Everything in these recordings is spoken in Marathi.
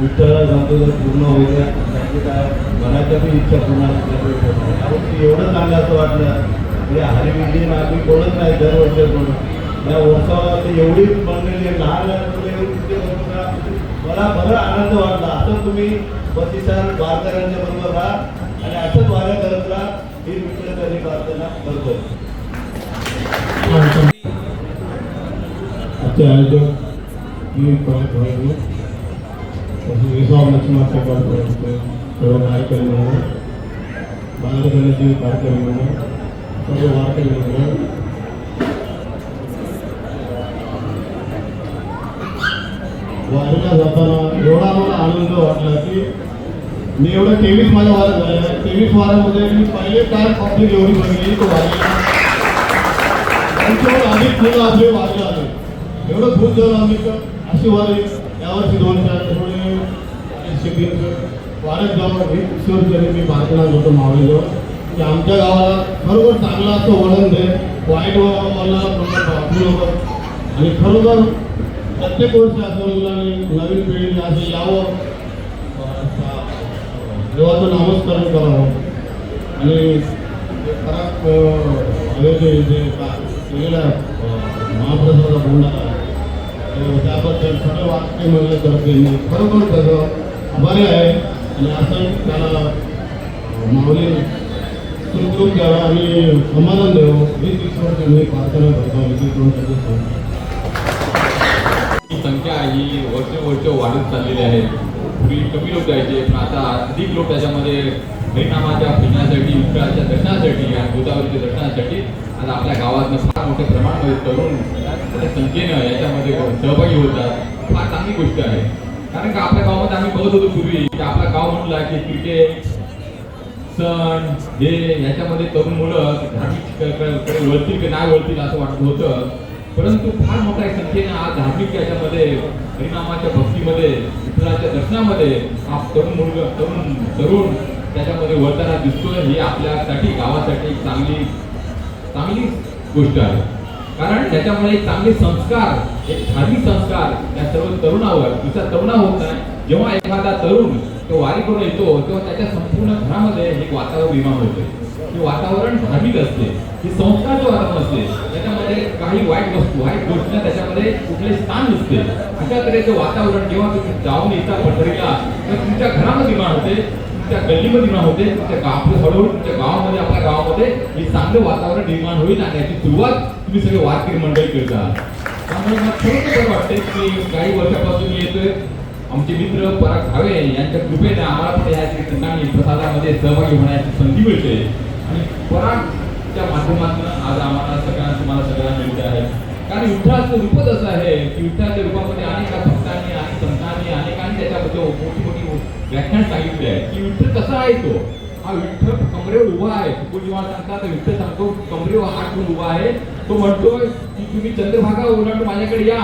विठ्ठला जातो जर पूर्ण होईल त्यांची काय मनाच्या पण इच्छा पूर्ण असल्यामुळे एवढं चांगलं असं वाटलं. म्हणजे हरिविजय आम्ही कोणच नाही दरवर्षी कोण. या वर्षाला ते एवढी बनलेली लहान मला बरं आनंद वाटला. असं तुम्ही प्रतिसाद वारकऱ्यांच्या बरोबर राहा. आणि असंच वाऱ्या करत राहा. ही विठ्ठलाची प्रार्थना करतो. आजचे आयोजक मी बांगडकरांची कार्यक्रम म्हणून सर्व वारकरी म्हणून वारीला जाताना एवढा मला आनंद वाटला की मी एवढं तेवीस माझ्या वाऱ्यात झालेलं तेवीस वाऱ्यामध्ये मी पहिले काय पब्लिक एवढी बघितली तो वारीला त्यांच्यावर अधिक मुलं आपले आले एवढं खूप झालं आम्ही तर अशी वारी यावर्षी दोन चार त्यामुळे शिबिर वारत जाऊन मी ईश्वरचरी मी प्रार्थना करतो मावळीजवळ की आमच्या गावाला खरोखर चांगला असं वळण दे वाईट वळणाला आपण लोक आणि खरोखर प्रत्येक वर्षी असं मुलांनी नवीन पिढीने असं यावं. देवाचं नामस्मरण करावं. आणि खराब हे जे जे केलेला महाप्रसादाचा भंडारा त्याबद्दल खरं वाक्य म्हणलं तर त्यांनी खरोखर त्याचं बरे आहे. आणि आता त्याला माऊली सुखरूप द्यावा आणि समाधान द्यावं हे ईश्वर मी प्रार्थना करतो. आणि ती सांगतो. ही संख्या ही वर्ष वर्ष वाढत चाललेली आहे. पूर्वी कमी लोक जायचे पण आता अधिक लोक त्याच्यामध्ये हरिनामाच्या फिरण्यासाठी विठ्ठलाच्या दर्शनासाठी आणि गोदावरीच्या दर्शनासाठी आता आपल्या गावातनं फार मोठ्या प्रमाणामध्ये तरुण मोठ्या संख्येनं याच्यामध्ये सहभागी होतात. फार चांगली गोष्ट आहे. कारण का आपल्या गावामध्ये आम्ही बघत होतो पूर्वी की आपला गाव म्हणला की क्रिकेट सण हे याच्यामध्ये तरुण मुलं धार्मिक वळतील की नाही वळतील असं वाटत होतं. परंतु फार मोठ्या संख्येने आज धार्मिक याच्यामध्ये हरिनामाच्या भक्तीमध्ये विठ्ठलाच्या दर्शनामध्ये हा तरुण मुलगा तरुण तरुण त्याच्यामध्ये वळताना दिसतोय. हे आपल्यासाठी गावासाठी एक चांगली चांगली गोष्ट आहे. कारण त्याच्यामुळे एक चांगले संस्कार एक धार्मिक संस्कार त्या सर्व तरुणावर तिचा तरुणा होत नाही. जेव्हा एखादा तरुण तो वारी करून येतो तेव्हा त्याच्या संपूर्ण घरामध्ये एक वातावरण निर्माण होते. हे वातावरण धार्मिक असते. हे जो वातावरण असते त्याच्यामध्ये काही वाईट वस्तू वाईट गोष्टी त्याच्यामध्ये कुठले स्थान नसते. अशा तऱ्हेचं वातावरण जेव्हा तुम्ही जाऊन येता पंढरीला तर तुमच्या घरामध्ये निर्माण होते त्या गल्लीमध्ये निर्माण होते त्या गाव हळूहळू तुमच्या गावामध्ये आपल्या गावामध्ये हे चांगलं वातावरण निर्माण होईल आणि याची सुरुवात तुम्ही सगळे वारकरी मंडळी करता त्यामुळे मला खरंच बरं वाटते की काही वर्षापासून मी येतोय. आमचे मित्र पराग भावे यांच्या कृपेने आम्हाला पण या ठिकाणी प्रसादामध्ये सहभागी होण्याची संधी मिळते. आणि परागच्या माध्यमातून आज आम्हाला सगळ्यांना तुम्हाला सगळ्यांना मिळते आहे. कारण विठ्ठलाचं रूपच असं आहे की विठ्ठलाच्या रूपामध्ये अनेक भक्तांनी अनेक संतांनी अनेकांनी त्याच्याबद्दल मोठी मोठी व्याख्यान सांगितले आहे की विठ्ठल कसा आहे तो? हा विठ्ठल कमरेवर उभा आहे. तुकोजी जेव्हा सांगतात तर विठ्ठल सांगतो कमरेवर हात ठेवून उभा आहे? तो म्हणतोय की तुम्ही चंद्रभागा ओलांडून माझ्याकडे या.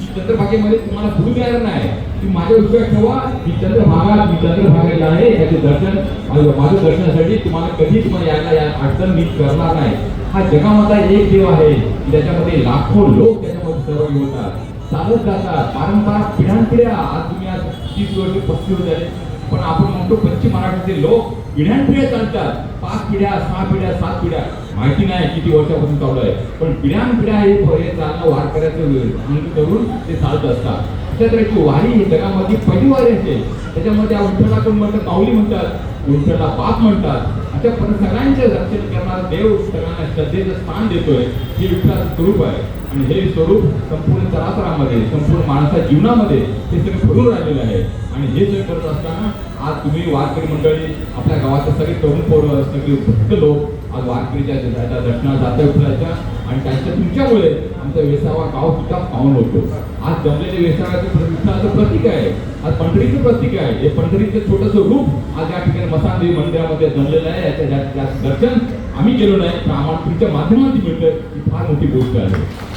की चंद्रभागेमध्ये तुम्हाला भूल मिळणार नाही. तुम्ही माझ्या विश्वास ठेवा. मी चंद्रभागा मी चंद्रभागेला आहे. याचे दर्शन माझं दर्शनासाठी तुम्हाला कधी तुम्हाला यायला या अडचण मी करणार नाही. हा जगामधला एक देव आहे. त्याच्यामध्ये लाखो लोक त्याच्यामध्ये सहभागी होतात चालत जातात. पारंपरिक पिढ्यानपिढ्या आज तुम्ही आज तीस वर्ष पस्तीस वर्ष झाले पण आपण म्हणतो पश्चिम महाराष्ट्राचे लोक पिढ्यानपिढ्या चालतात. पाच पिढ्या सहा पिढ्या सात पिढ्या. माहिती नाही किती वर्षापासून चालू आहे. पण पिढ्यानपिढ्या हे हे चालणं वारकऱ्याचं अंग करून ते चालत असतात. अशा तऱ्हेची वारी ही जगामध्ये पहिली वारी असते. त्याच्यामध्ये विठ्ठला कोण म्हणतात? पाऊली म्हणतात. विठ्ठला पाप म्हणतात. अशा पण सगळ्यांचे रक्षण करणारा देव सगळ्यांना श्रद्धेचं स्थान देतोय. हे विठ्ठलाचं स्वरूप आहे. आणि हे स्वरूप संपूर्ण चराचरामध्ये संपूर्ण माणसाच्या जीवनामध्ये हे सगळं भरून राहिलेलं आहे. आणि हे सगळं करत असताना आज तुम्ही वारकरी मंडळी आपल्या गावाचे सगळे तरुण पोरं सगळे भक्त लोक आज वारकरीच्या त्याच्या दर्शनाला जाता विठ्ठलाच्या आणि त्यांच्या तुमच्यामुळे आमचा वेसावा गाव सुद्धा पाहून होतो. आज जमलेले वेसाव्याचं प्र- विठ्ठलाचं प्रतीक आहे. आज पंढरीचं प्रतीक आहे. हे पंढरीचं छोटंसं रूप आज या ठिकाणी मसानदेवी मंदिरामध्ये जमलेलं आहे. याच्या दर्शन आम्ही केलो नाही. पण आम्हाला तुमच्या माध्यमातून मिळतं ही फार मोठी गोष्ट आहे.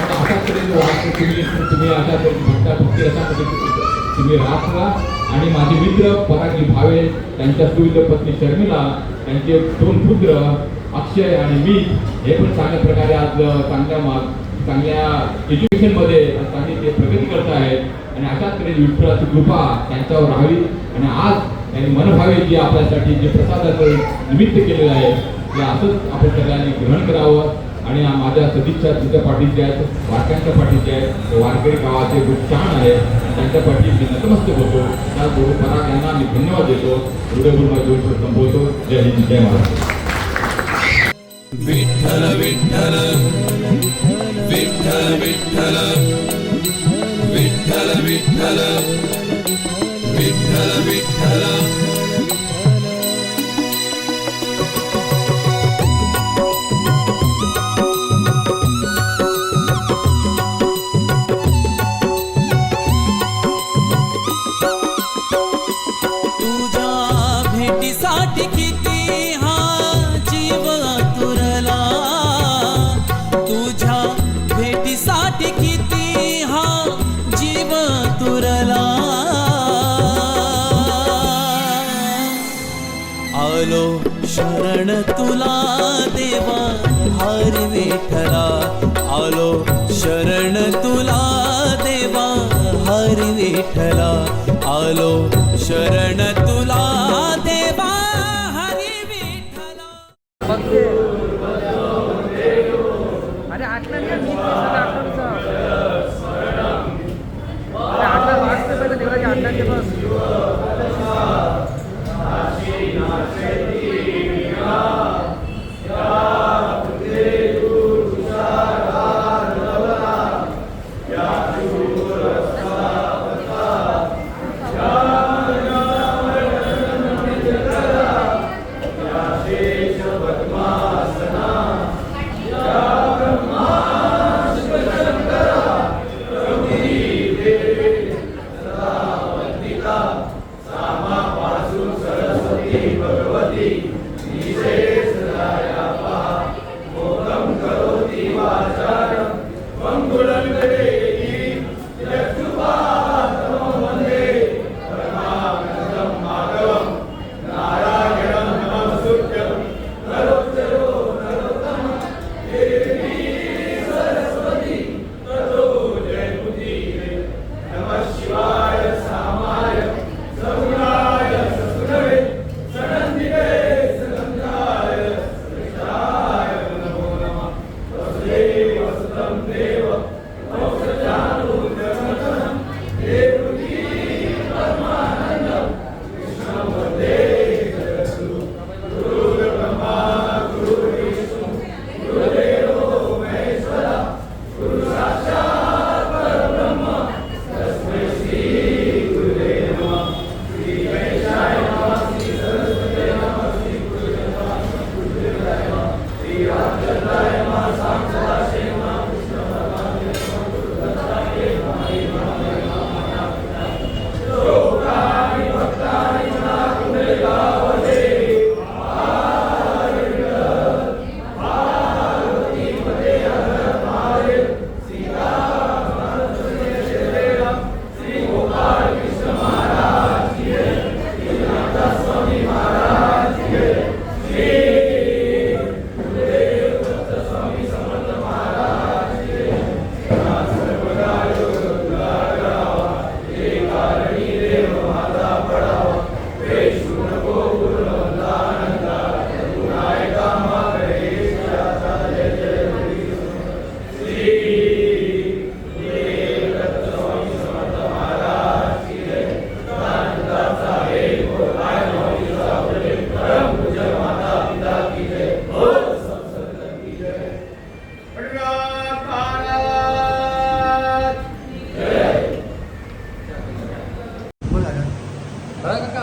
त्यामुळे अशा तऱ्हेने वाटतं तुम्ही तुम्ही अशा तऱ्हेने भक्ता तुम्ही राखला आणि माझे मित्र पराजी भावे त्यांच्या सुविध पत्नी शर्मिला त्यांचे दोन पुत्र अक्षय आणि मी हे पण चांगल्या प्रकारे आज चांगल्या मा- चांगल्या एज्युकेशनमध्ये चांगली ते प्रगती करत आहेत. आणि अशाच तऱ्हेने विठ्ठलाची कृपा त्यांच्यावर राहावी. आणि आज त्यांनी मनभावे जे आपल्यासाठी जे प्रसादाचं निमित्त केलेलं आहे ते असंच आपण सगळ्यांनी ग्रहण करावं. आणि माझ्या सदिच्छा तुमच्या पाठीचे आहेत वारक्यांच्या पाठीचे आहेत वारकरी गावाचे खूप छान आहे त्यांच्या पाठी मी नतमस्तक होतो. त्या गुरु पराग यांना मी धन्यवाद देतो. हृदयपूर्वक दोन संबोधतो जय हिंद जय महाराष्ट्र. विठ्ठल विठ्ठल. विठ्ठल विठ्ठल. विठ्ठल विठ्ठल. विठ्ठल विठ्ठल. शरण तुला देवा हरि विठला आलो शरण तुला భవతి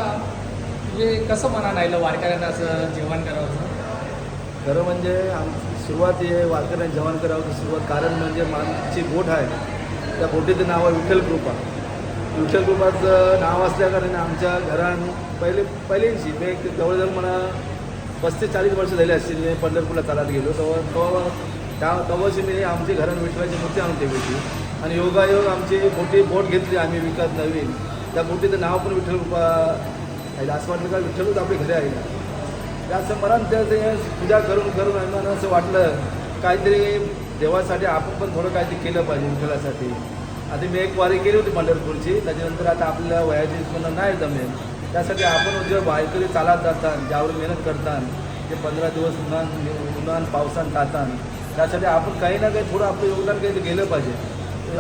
म्हणजे कसं मनात आलं वारकऱ्यांना असं जेवण करावं? खरं म्हणजे आम सुरुवात हे वारकऱ्यांना जेवण करावं सुरुवात कारण म्हणजे मानची बोट आहे. त्या बोटीचं नाव आहे विठ्ठल कृपा. विठ्ठल कृपाचं नाव असल्याकारणे आमच्या घरान पहिले पहिल्यांशी मी एक जवळजवळ मला पस्तीस चाळीस वर्ष झाले असतील मी पंढरपूरला चालत गेलो. तेव्हा तेव्हा त्या तेव्हाशी मी आमची घरान विठ्ठलाची मूर्ती आणून ठेवली होती. आणि योगायोग आमची मोठी बोट घेतली आम्ही विकत नवीन. त्या मूर्तीचं नाव पण विठ्ठल रूपा आहे. असं वाटलं का विठ्ठलच आपल्या घरी आहे. त्या ते असं मनात त्या पूजा करून करून आम्हाला असं वाटलं काहीतरी देवासाठी आपण पण थोडं काहीतरी केलं पाहिजे विठ्ठलासाठी. आता मी एक वारी केली होती पंढरपूरची त्याच्यानंतर आता आपल्या वयाची उत्पन्न नाही जमेल. त्यासाठी आपण जे बायकरी चालत जातात ज्यावर मेहनत करतात ते पंधरा दिवस उन्हान उन्हान पावसान तातान त्यासाठी आपण काही ना काही थोडं आपलं योगदान काही गेलं पाहिजे.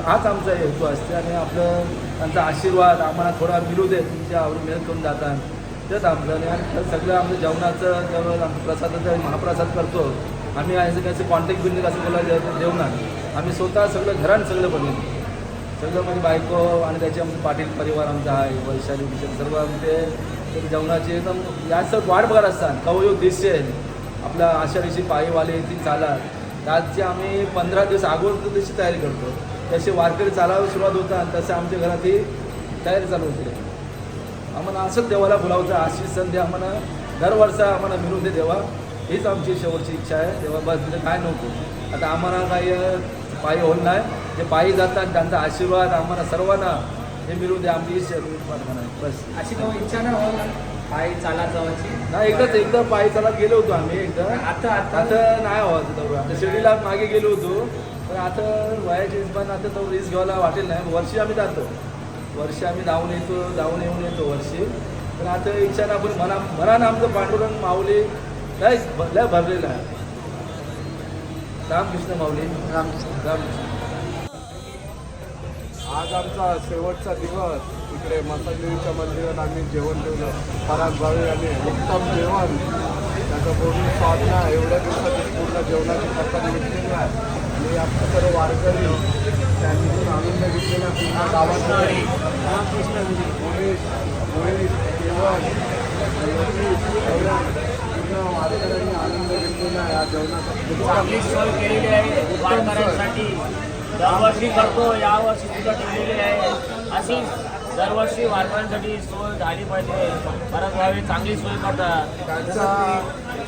हाच आमचा हेतू असते आणि आपलं त्यांचा आशीर्वाद आम्हाला थोडा मिळू दे तुमच्या आवडून मेहनत करून जातात तेच आमचं आणि आम्ही सगळं आमचं जेवणाचं जेवण आमचं प्रसादाचं महाप्रसाद करतो. आम्ही असं काही कॉन्टॅक्ट बिल्डिंग असं बोला जेवणात आम्ही स्वतः सगळं घरात सगळं बनवतो. सगळं म्हणजे बायको आणि त्याचे आमचे पाटील परिवार आमचा आहे वैशाली विषय सर्व आमचे. जेवणाचे एकदम याचं वाट बघत असतात. कवयोग दिसेल. आपल्या आषाढीची पायीवाले ती चालत. त्याची आम्ही पंधरा दिवस अगोदर तशी तयारी करतो. तसे वारकरी चालायला सुरुवात होतात तसं आमच्या घरात ही तयारी चालू होते. आम्हाला असंच देवाला बोलावचं अशी संधी आम्हाला दरवर्षा आम्हाला मिळून दे देवा. हीच आमची शेवटची इच्छा आहे. तेव्हा बस तिथे काय नको. आता आम्हाला काही पायी होत नाही. जे पायी जातात त्यांचा आशीर्वाद आम्हाला सर्वांना हे मिळून दे. आमची प्रार्थना आहे. बस. अशी काही इच्छा नाही पायी चाला जावाची नाही एकदाच एकदा पायी चालत गेलो होतो आम्ही एकदा. आता आता? आता नाही हवं तेवढं आता शिर्डीला मागे गेलो होतो. पण आता वयाच्या हिशोबाने आता तो रिस्क घ्यायला वाटेल नाही वर्षी आम्ही जातो. वर्षी आम्ही धावून येतो धावून येऊन येतो वर्षी. पण आता इच्छा ना आपण मना मनानं आमचं पांडुरंग माऊली लय लय भरलेलं आहे. रामकृष्ण माऊली. रामकृष्ण. आज आमचा शेवटचा दिवस. इकडे मातादेवीच्या मंदिरात आम्ही जेवण ठेवलं. पराग भावे आणि उत्तम जेवण. त्याचं पूर्ण नाही. एवढ्या दिवसात पूर्ण जेवणाची प्रकार घेतलेली आहे. आणि आमचे सर्व वारकरी त्यांनी आनंद घेतलेला पूर्ण मुळे जेवण. पूर्ण वारकऱ्यांनी आनंद घेतलेला या जेवणाचा. आहे. वारकऱ्यांसाठी. दरवर्षी करतो यावर्षी सुद्धा केलेली आहे. अशी दरवर्षी वारकऱ्यांसाठी सोय झाली पाहिजे. परत व्हावी चांगली सोय करतात.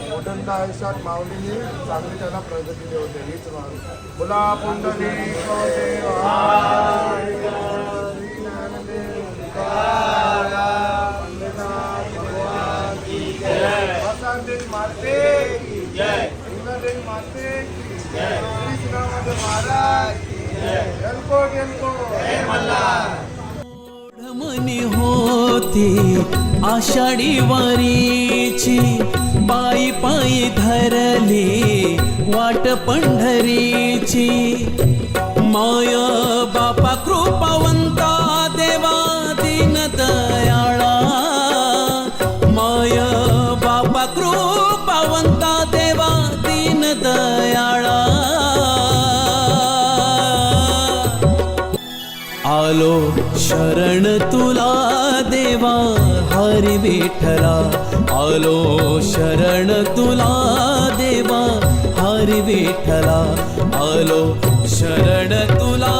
मोठ्यांदा आयुष्यात माऊलीने चांगली त्यांना प्रगती देऊ दे हीच मागणी. बोला पुंडली माते की जय. माते की जय महाराज. मनी होती आषाढी वारीची पायी पायी धरली वाट पंढरीची. माया बाप शरण तुला देवा हरी विठला आलो शरण तुला देवा हरी विठला आलो शरण तुला